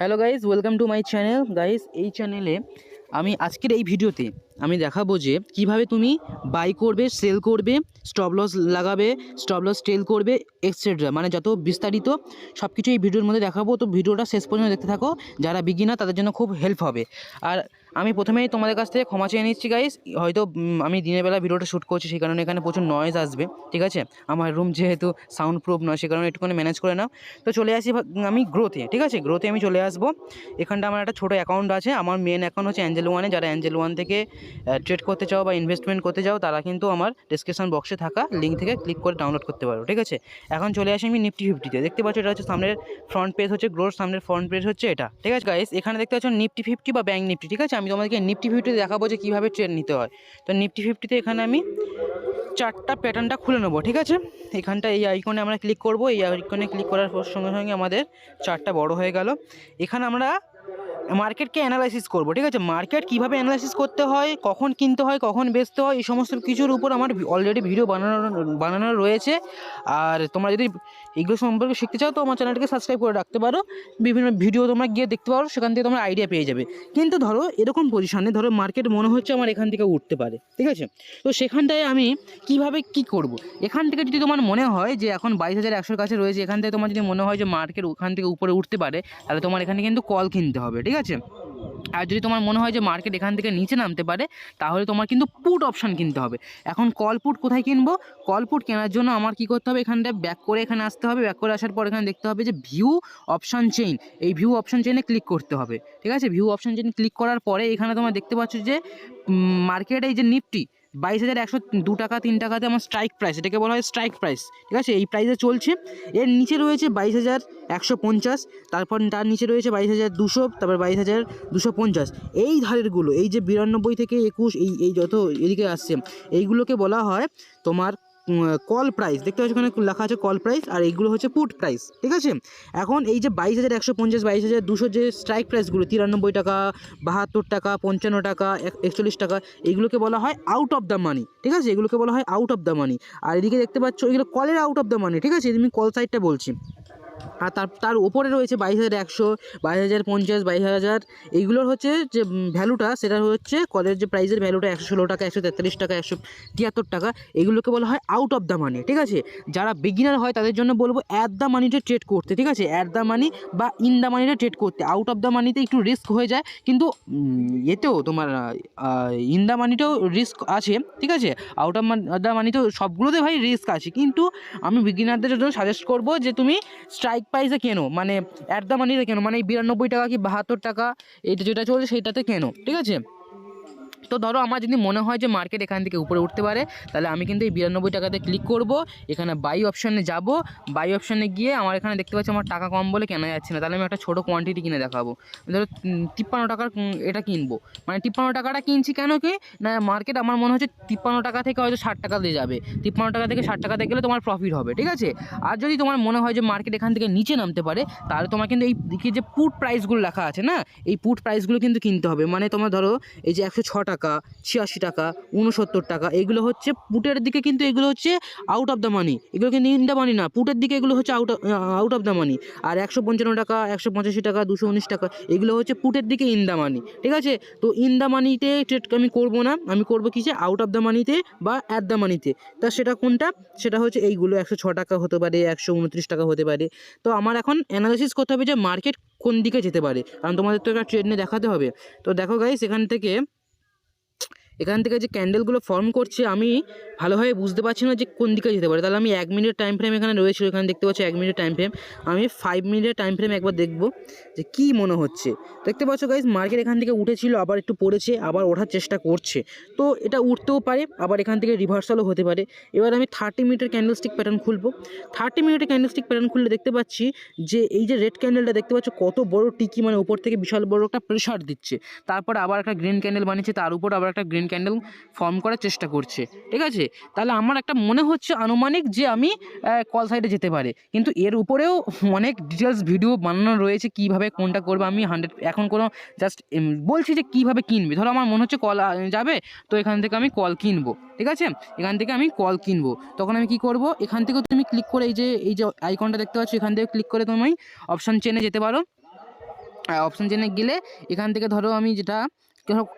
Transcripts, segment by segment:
Hello guys welcome to my channel guys এই চ্যানেলে আমি আজকের এই ভিডিওতে আমি দেখাবো যে কীভাবে তুমি বাই করবে সেল করবে স্টপ লস লাগাবে স্টপ লস টেল করবে এক্সেট্রা মানে যত বিস্তারিত সব কিছু এই ভিডিওর মধ্যে দেখাবো। তো ভিডিওটা শেষ পর্যন্ত দেখতে থাকো। যারা বিগিনার তাদের জন্য খুব হেল্প হবে। আর আমি প্রথমেই তোমাদের কাছ থেকে ক্ষমা চেয়ে নিচ্ছি গাইস হয়তো আমি দিনের বেলা ভিডিওটা শ্যুট করছি, সেই কারণে এখানে প্রচুর নয়েজ আসবে, ঠিক আছে? আমার রুম যেহেতু সাউন্ড প্রুফ নয় সে কারণে একটুখানি ম্যানেজ করে নাও। তো চলে আসি আমি গ্রোথে ঠিক আছে? গ্রোথে আমি চলে আসব। এখানটা আমার একটা ছোটো অ্যাকাউন্ট আছে। আমার মেন অ্যাকাউন্ট হচ্ছে অ্যাঞ্জেল ওয়ানে যারা অ্যাঞ্জেল ওয়ান থেকে ট্রেড করতে চাও বা ইনভেস্টমেন্ট করতে চাও, তারা কিন্তু আমার ডিসক্রিপশন বক্সে থাকা লিঙ্ক থেকে ক্লিক করে ডাউনলোড করতে পারো, ঠিক আছে? এখন চলে আসি আমি নিফটি ফিফটিতে দেখতে পাচ্ছ, এটা হচ্ছে সামনের ফ্রন্ট পেজ হচ্ছে গ্রোথ সামনের ফ্রন্ট পেজ হচ্ছে এটা, ঠিক আছে গাইস এখানে দেখতে পাচ্ছ নিফটি ফিফটি বা ব্যাঙ্ক নিফটি ঠিক আছে? আমি তোমাদেরকে নিফটি ফিফটিতে দেখাবো যে কীভাবে ট্রেড নিতে হয়। তো নিফটি ফিফটিতে এখানে আমি চারটা প্যাটার্নটা খুলে নেব, ঠিক আছে? এখানটা এই আইকনে আমরা ক্লিক করব, এই আইকনে ক্লিক করার সঙ্গে সঙ্গে আমাদের চারটা বড় হয়ে গেল। এখানে আমরা মার্কেটকে অ্যানালাইসিস করব, ঠিক আছে? মার্কেট কীভাবে অ্যানালাইসিস করতে হয়, কখন কিনতে হয়, কখন বেচতে হয়, এই সমস্ত কিছুর উপর আমার অলরেডি ভিডিও বানানো বানানো রয়েছে। আর তোমরা যদি এগুলো সম্পর্কে শিখতে চাও, তো আমার চ্যানেলটিকে সাবস্ক্রাইব করে রাখতে পারো। বিভিন্ন ভিডিও তোমরা গিয়ে দেখতে পারো, সেখান থেকে তোমরা আইডিয়া পেয়ে যাবে। কিন্তু ধরো, এরকম পজিশনে ধরো মার্কেট মনে হচ্ছে আমার এখান থেকে উঠতে পারে, ঠিক আছে? তো সেখানটায় আমি কীভাবে কি করব? এখান থেকে যদি তোমার মনে হয় যে এখন বাইশ হাজার একশোর কাছে রয়েছে, এখান থেকে তোমার যদি মনে হয় যে মার্কেট ওখান থেকে উপরে উঠতে পারে, তাহলে তোমার এখানে কিন্তু কল কিনতে হবে, ঠিক আছে? আর যদি তোমার মনে হয় যে মার্কেট এখান থেকে নিচে নামতে পারে, তাহলে তোমার কিন্তু পুট অপশান কিনতে হবে। এখন কল পুট কোথায় কিনবো? কল পুট কেনার জন্য আমার কি করতে হবে? এখানটা ব্যাক করে এখানে আসতে হবে। ব্যাক করে আসার পর এখানে দেখতে হবে যে ভিউ অপশান চেইন এই ভিউ অপশান চেইনে ক্লিক করতে হবে। ঠিক আছে? ভিউ অপশান চেইন ক্লিক করার পরে এখানে তোমার দেখতে পাচ্ছ যে মার্কেটে এই যে নিফটি বাইশ হাজার একশো দু টাকা, তিন টাকাতে আমার স্ট্রাইক প্রাইস এটাকে বলা হয় স্ট্রাইক প্রাইস ঠিক আছে? এই প্রাইসে চলছে। এর নিচে রয়েছে বাইশ হাজার একশো পঞ্চাশ, তারপর তার নিচে রয়েছে বাইশ হাজার দুশো, তারপর বাইশ হাজার দুশো পঞ্চাশ। এই ধারেরগুলো, এই যে বিরানব্বই থেকে একুশ, এই এই যত এদিকে আসছে, এইগুলোকে বলা হয় তোমার কল প্রাইস দেখতে পাচ্ছ ওখানে লেখা আছে কল প্রাইস আর এইগুলো হচ্ছে পুট প্রাইস ঠিক আছে? এখন এই যে বাইশ হাজার একশো পঞ্চাশ, বাইশ হাজার দুশো যে স্ট্রাইক প্রাইসগুলো তিরানব্বই টাকা, বাহাত্তর টাকা, পঞ্চান্ন টাকা, এক- একচল্লিশ টাকা এইগুলোকে বলা হয় আউট অফ দ্য মানি ঠিক আছে? এগুলোকে বলা হয় আউট অফ দ্য মানি আর এদিকে দেখতে পাচ্ছ এগুলো কলের আউট অফ দ্য মানি ঠিক আছে? আমি কল সাইডটা বলছি। আর তার তার উপরে রয়েছে বাইশ হাজার একশো, বাইশ হাজার পঞ্চাশ, বাইশ হাজার এইগুলোর হচ্ছে যে ভ্যালুটা, সেটা হচ্ছে কলের যে প্রাইসের ভ্যালুটা একশো ষোলো টাকা, একশো তেতাল্লিশ টাকা, একশো তিয়াত্তর টাকা। এগুলোকে বলা হয় আউট অফ দ্য মানি ঠিক আছে? যারা বিগিনার হয়, তাদের জন্য বলব অ্যাট দ্য মানিটা ট্রেড করতে, ঠিক আছে? অ্যাট দ্য মানি বা ইন দ্য মানিটা ট্রেড করতে। আউট অফ দ্য মানিতে একটু রিস্ক হয়ে যায়, কিন্তু এতেও তোমার ইন দ্য মানিটাও রিস্ক আছে, ঠিক আছে? আউট অফ দ্য মানিতেও সবগুলোতে ভাই রিস্ক আছে। কিন্তু আমি বিগিনারদের জন্য সাজেস্ট করব যে তুমি স্ট্রাইক প্রাইসে কেনো? মানে অ্যাট দ্য মানিতে কেনো? মানে বিরানব্বই টাকা কি বাহাত্তর টাকা? এটা যেটা চলছে সেটাতে কেনো? ঠিক আছে? তো ধরো আমার যদি মনে হয় যে মার্কেট এখান থেকে উপরে উঠতে পারে, তাহলে আমি কিন্তু এই বিরানব্বই টাকাতে ক্লিক করব। এখানে বাই অপশানে যাব। বাই অপশানে গিয়ে আমার এখানে দেখতে পাচ্ছি আমার টাকা কম বলে কেনা যাচ্ছে না। তাহলে আমি একটা ছোটো কোয়ান্টিটি কিনে দেখাবো। ধরো তিপ্পান্ন টাকার এটা কিনবো। মানে তিপ্পান্ন টাকাটা কিনছি কেন কি? না মার্কেট আমার মনে হচ্ছে তিপ্পান্ন টাকা থেকে হয়তো ষাট টাকা দিয়ে যাবে। তিপ্পান্ন টাকা থেকে ষাট টাকাতে গেলে তোমার প্রফিট হবে, ঠিক আছে? আর যদি তোমার মনে হয় যে মার্কেট এখান থেকে নিচে নামতে পারে, তাহলে তোমার কিন্তু এই দিকে যে পুট প্রাইসগুলো লেখা আছে না, এই পুট প্রাইসগুলো কিন্তু কিনতে হবে। মানে তোমার ধরো এই যে একশো ছ টাকা ছিয়াশি টাকা উনসত্তর টাকা, এগুলো হচ্ছে পুটের দিকে কিন্তু এগুলো হচ্ছে আউট অফ দ্য মানি এগুলো কিন্তু ইন দ্য মানি না, পুটের দিকে এগুলো হচ্ছে out out of the money আর একশো পঞ্চান্ন টাকা, একশো পঁচাশি টাকা, দুশো উনিশ টাকা, এগুলো হচ্ছে পুটের দিকে ইন দ্য মানি ঠিক আছে? তো ইন দ্য মানিতে ট্রেড আমি করব না, আমি করব কি যে আউট অফ দ্য মানিতে বা অ্যাট দ্য মানিতে তা সেটা কোনটা? সেটা হচ্ছে এইগুলো একশো ছ টাকা হতে পারে, একশো উনত্রিশ টাকা হতে পারে। তো আমার এখন অ্যানালাইসিস করতে হবে যে মার্কেট কোন দিকে যেতে পারে। কারণ তোমাদের তো একটা ট্রেড নিয়ে দেখাতে হবে। তো দেখো গাইস এখান থেকে এখান থেকে যে ক্যান্ডেলগুলো ফর্ম করছে, আমি ভালোভাবে বুঝতে পারছি না যে কোন দিকে যেতে পারে। তাহলে আমি এক মিনিট টাইম ফ্রেম এখানে রয়েছে এখানে দেখতে পাচ্ছি এক মিনিট টাইম ফ্রেম আমি ফাইভ মিনিটের টাইম ফ্রেম একবার দেখব যে কি মনে হচ্ছে। দেখতে পাচ্ছ গাইজ মার্কেট এখান থেকে উঠেছিল, আবার একটু পড়েছে, আবার ওঠার চেষ্টা করছে। তো এটা উঠতেও পারে, আবার এখান থেকে রিভার্সালও হতে পারে। এবার আমি থার্টি মিনিটের ক্যান্ডেলস্টিক প্যাটার্ন খুলবো। থার্টি মিনিটের ক্যান্ডেলস্টিক প্যাটার্ন খুললে দেখতে পাচ্ছি যে, এই যে রেড ক্যান্ডেলটা দেখতে পাচ্ছ, কত বড় টিকি মানে উপর থেকে বিশাল বড় একটা প্রেশার দিচ্ছে। তারপর আবার একটা গ্রিন ক্যান্ডেল বানিয়েছে, তার উপর আবার একটা গ্রিন ক্যান্ডেল ফর্ম করার চেষ্টা করছে, ঠিক আছে? তাহলে আমার একটা মনে হচ্ছে আনুমানিক যে আমি কল সাইডে যেতে পারে। কিন্তু এর উপরেও অনেক ডিটেলস ভিডিও বানানো রয়েছে, কীভাবে কোনটা করবে আমি হান্ড্রেড এখন কোনো জাস্ট বলছি যে কীভাবে কিনবে। ধরো আমার মনে হচ্ছে কল যাবে, তো এখান থেকে আমি কল কিনবো, ঠিক আছে? এখান থেকে আমি কল কিনবো। তখন আমি কি করব? এখান থেকেও তুমি ক্লিক করে এই যে এই যে আইকনটা দেখতে পাচ্ছ, এখান থেকে ক্লিক করে তুমি অপশান চেনে যেতে পারো। অপশান চেনে গেলে এখান থেকে ধরো আমি যেটা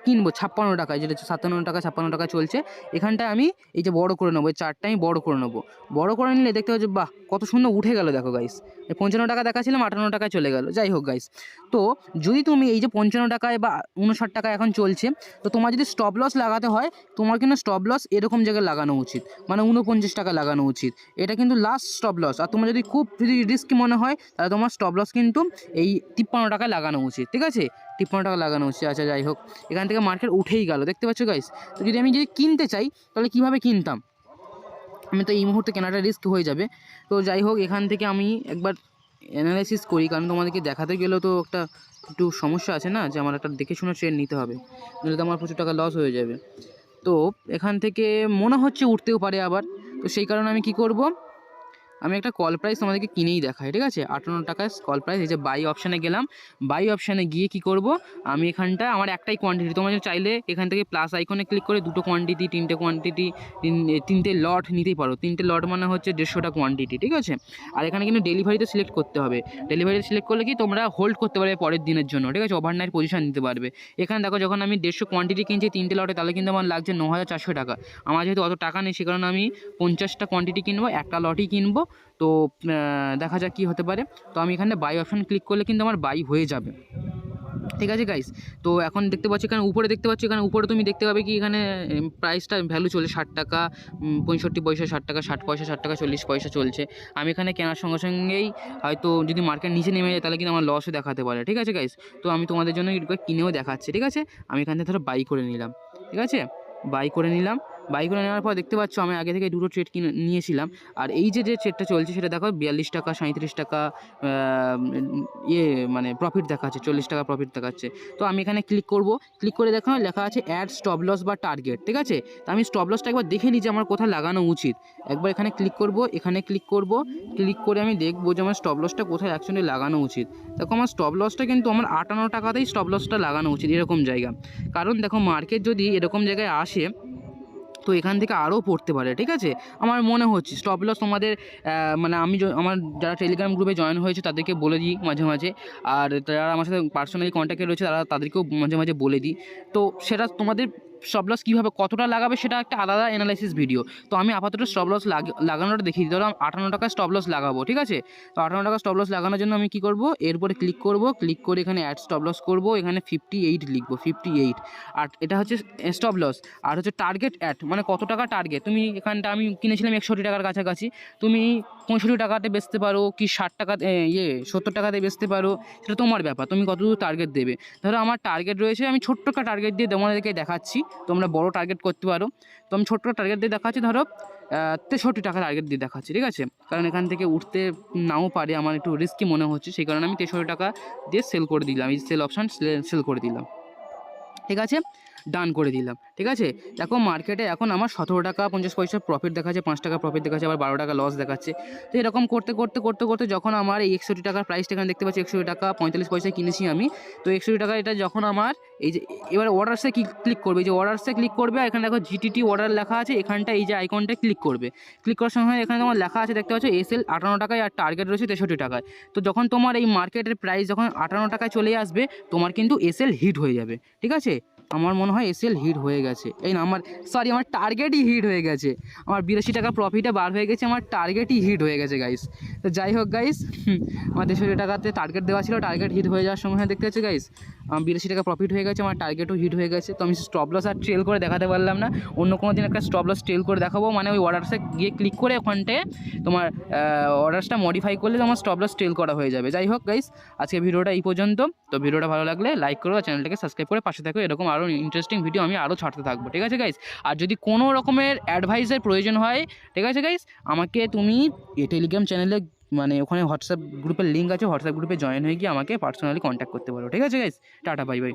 কিনবো, ছাপ্পান্ন টাকায়, যেটা সাতান্ন টাকা, ছাপ্পান্ন টাকা চলছে, এখানটায় আমি এই যে বড় করে নেব, এই চারটা আমি বড় করে নেব। বড় করে নিলে দেখতে পাচ্ছি, বাহ, কত সুন্দর উঠে গেল, দেখো গাইস এই পঞ্চান্ন টাকা দেখাছিলাম আটান্ন টাকায় চলে গেল, যাই হোক গাইস তো যদি তুমি এই যে পঞ্চান্ন টাকায় বা উনষাট টাকা এখন চলছে, তো তোমার যদি স্টপ লস লাগাতে হয়, তোমার কিন্তু স্টপ লস এরকম জায়গায় লাগানো উচিত। মানে উনপঞ্চাশ টাকা লাগানো উচিত। এটা কিন্তু লাস্ট স্টপ লস আর তোমার যদি খুব যদি রিস্কি মনে হয়, তাহলে তোমার স্টপ লস কিন্তু এই তিপ্পান্ন টাকায় লাগানো উচিত, ঠিক আছে? তিপ্পান্ন টাকা লাগানো হচ্ছে। আচ্ছা যাই হোক, এখান থেকে মার্কেট উঠেই গেল। দেখতে পাচ্ছ গাইস তো যদি আমি যদি কিনতে চাই, তাহলে কীভাবে কিনতাম? আমি তো এই মুহূর্তে কেনাটা রিস্ক হয়ে যাবে। তো যাই হোক, এখান থেকে আমি একবার অ্যানালাইসিস করি, কারণ তোমাদেরকে দেখাতে গেলেও তো একটা একটু সমস্যা আছে না, যে আমার একটা দেখে শুনে ট্রেন নিতে হবে। নাহলে তো আমার প্রচুর টাকা লস হয়ে যাবে। তো এখান থেকে মনে হচ্ছে উঠতেও পারে আবার। তো সেই কারণে আমি কি করব? আমি একটা কল প্রাইস তোমাদেরকে কিনেই দেখাই, ঠিক আছে? আটান্ন টাকায় কল প্রাইস এই যে বাই অপশানে গেলাম। বাই অপশানে গিয়ে কি করব? আমি এখানটা, আমার একটাই কোয়ান্টিটি তোমরা চাইলে এখান থেকে প্লাস আইকনে ক্লিক করে দুটো কোয়ান্টিটি তিনটে কোয়ান্টিটি তিনটে লট নিতেই পারো। তিনটে লট মানে হচ্ছে দেড়শোটা কোয়ান্টিটি ঠিক আছে? আর এখানে কিন্তু ডেলিভারিতে সিলেক্ট করতে হবে। ডেলিভারিতে সিলেক্ট করলে কি তোমরা হোল্ড করতে পারবে পরের দিনের জন্য, ঠিক আছে? ওভারনাইট পজিশন নিতে পারবে। এখানে দেখো, যখন আমি দেড়শো কোয়ান্টিটি কিনছি তিনটে লটে তাহলে কিন্তু আমার লাগছে ন হাজার চারশো টাকা। আমার যেহেতু অত টাকা নেই, সে কারণে আমি পঞ্চাশটা কোয়ান্টিটি কিনবো, একটা লটই কিনবো। তো দেখা যাক কী হতে পারে। তো আমি এখানে বাই অপশন ক্লিক করলে কিন্তু আমার বাই হয়ে যাবে। ঠিক আছে গাইস তো এখন দেখতে পাচ্ছি এখানে উপরে দেখতে পাচ্ছি, এখানে উপরে তুমি দেখতে পাবে কি এখানে প্রাইসটা ভ্যালু চলে ষাট টাকা পঁয়ষট্টি পয়সা ষাট টাকা, ষাট পয়সা ষাট টাকা, চল্লিশ পয়সা চলছে। আমি এখানে কেনার সঙ্গে সঙ্গেই হয়তো যদি মার্কেট নিচে নেমে যায় তাহলে কিন্তু আমার লসও দেখাতে পারে। ঠিক আছে গাইস তো আমি তোমাদের জন্য কিনেও দেখাচ্ছি। ঠিক আছে? আমি এখান থেকে ধরো বাই করে নিলাম। ঠিক আছে? বাই করে নিলাম। বাই করে নেওয়ার পর দেখতে পাচ্ছ আমি আগে থেকে দুটো ট্রেড কিনে নিয়েছিলাম। আর এই যে যে ট্রেডটা চলছে সেটা দেখো, বিয়াল্লিশ টাকা সাঁত্রিশ টাকা ইয়ে মানে প্রফিট দেখাচ্ছে, চল্লিশ টাকা প্রফিট দেখাচ্ছে। তো আমি এখানে ক্লিক করব ক্লিক করে দেখো, লেখা আছে অ্যাড স্টপ লস বা টার্গেট ঠিক আছে? তো আমি স্টপ লসটা একবার দেখে নিই যে আমার কোথায় লাগানো উচিত। একবার এখানে ক্লিক করব, এখানে ক্লিক করব ক্লিক করে আমি দেখব যে আমার স্টপ লসটা কোথায় অ্যাকচুয়ালি লাগানো উচিত। দেখো, আমার স্টপ লসটা কিন্তু আমার আটান্ন টাকাতেই স্টপ লসটা লাগানো উচিত, এরকম জায়গা। কারণ দেখো মার্কেট যদি এরকম জায়গায় আসে তো এখান থেকে আরও পড়তে পারে, ঠিক আছে? আমার মনে হচ্ছে স্টপ লস তোমাদের মানে আমি আমার যারা টেলিগ্রাম গ্রুপে জয়েন হয়েছে তাদেরকে বলে দিই মাঝে মাঝে। আর যারা আমার সাথে পার্সোনালি কন্ট্যাক্টে রয়েছে তারা তাদেরকেও মাঝে মাঝে বলে দিই। তো সেটা তোমাদের স্টপ লস কীভাবে, কতটা লাগাবে সেটা একটা আলাদা অ্যানালাইসিস ভিডিও তো আমি আপাতত স্টপ লস লাগানোটা দেখিয়ে দিই ধরো আটান্ন টাকা স্টপ লস লাগাবো, ঠিক আছে? তো আটান্ন টাকা স্টপ লস লাগানোর জন্য আমি কী করব? এরপরে ক্লিক করব ক্লিক করে এখানে অ্যাড স্টপ লস করব, এখানে ফিফটি এইট লিখব ফিফটি এইট আর এটা হচ্ছে স্টপ লস আর হচ্ছে টার্গেট অ্যাড মানে কত টাকা টার্গেট তুমি এখানটা আমি কিনেছিলাম একষট্টি টাকার কাছাকাছি। তুমি পঁয়ষট্টি টাকাতে বেচতে পারো কি ষাট টাকা ইয়ে সত্তর টাকাতে বেচতে পারো, সেটা তোমার ব্যাপার। তুমি কতদূর টার্গেট দেবে? ধরো আমার টার্গেট রয়েছে, আমি ছোট্ট একটা টার্গেট দিয়ে তোমাদেরকে দেখাচ্ছি। তোমরা বড় টার্গেট করতে পারো। তো আমি ছোট্ট টার্গেট দিয়ে দেখাচ্ছি, ধরো তেষট্টি টাকা টার্গেট দিয়ে দেখাচ্ছি, ঠিক আছে? কারণ এখান থেকে উঠতে নাও পারে, আমার একটু রিস্কি মনে হচ্ছে, সেই কারণে আমি তেষট্টি টাকা দিয়ে সেল করে দিলাম, এই সেল অপশান সেল করে দিলাম। ঠিক আছে? ডান করে দিলাম, ঠিক আছে? দেখো মার্কেটে এখন আমার সতেরো টাকা পঞ্চাশ পয়সা প্রফিট দেখাচ্ছে, পাঁচ টাকা প্রফিট দেখাচ্ছে, আবার বারো টাকা লস দেখাচ্ছে। তো এরকম করতে করতে করতে করতে যখন আমার এই একষট্টি টাকার প্রাইসটা এখানে দেখতে পাচ্ছি, একষট্টি টাকা পঁয়তাল্লিশ পয়সায় কিনেছি আমি, তো একষট্টি টাকা এটা যখন আমার এই যে, এবার অর্ডারসে কি ক্লিক করবে? এই যে অর্ডারসে ক্লিক করবে, আর এখানে দেখো জিটিটি অর্ডার লেখা আছে এখানটা এই যে আইকনটা ক্লিক করবে। ক্লিক করার সময় এখানে তোমার লেখা আছে, দেখতে পাচ্ছ এসএল আটান্ন টাকায় আর টার্গেট রয়েছে তেষট্টি টাকায়। তো যখন তোমার এই মার্কেটের প্রাইস যখন আটান্ন টাকায় চলে আসবে, তোমার কিন্তু এসএল হিট হয়ে যাবে, ঠিক আছে? আমার মনে হয় এসএল হিট হয়ে গেছে। এই না, আমার সরি আমার টার্গেটই হিট হয়ে গেছে। আমার বিরাশি টাকা প্রফিটে বার হয়ে গেছে, আমার টার্গেটই হিট হয়ে গেছে গাইস তো যাই হোক গাইস আমার দেড়শো টাকাতে টার্গেট দেওয়া ছিল টার্গেট হিট হয়ে যাওয়ার সময় দেখতে পাচ্ছি গাইস বিরাশি টাকা প্রফিট হয়ে গেছে আমার টার্গেটও হিট হয়ে গেছে। তো আমি স্টপ লস আর ট্রেল করে দেখাতে পারলাম না। অন্য কোনো দিন একটা স্টপ লস ট্রেল করে দেখাবো মানে ওই অর্ডারসে গিয়ে ক্লিক করে ওখানটায় তোমার অর্ডারসটা মডিফাই করলে তোমার স্টপ লস ট্রেল করা হয়ে যাবে। যাই হোক গাইস আজকে ভিডিওটা এই পর্যন্ত। তো ভিডিওটা ভালো লাগলে লাইক করো চ্যানেলটাকে সাবস্ক্রাইব করে পাশে থাকো। এরকম আরও ইন্টারেস্টিং ভিডিও আমি আরও ছাড়তে থাকব, ঠিক আছে গাইস আর যদি কোনো রকমের অ্যাডভাইসের প্রয়োজন হয়, ঠিক আছে গাইস আমাকে তুমি টেলিগ্রাম চ্যানেলে মানে ওখানে হোয়াটসঅ্যাপ গ্রুপের লিঙ্ক আছে, হোয়াটসঅ্যাপ গ্রুপে জয়েন হয়ে গিয়ে আমাকে পার্সোনালি কন্ট্যাক্ট করতে পারো ঠিক আছে গাইস টাটা বাই বাই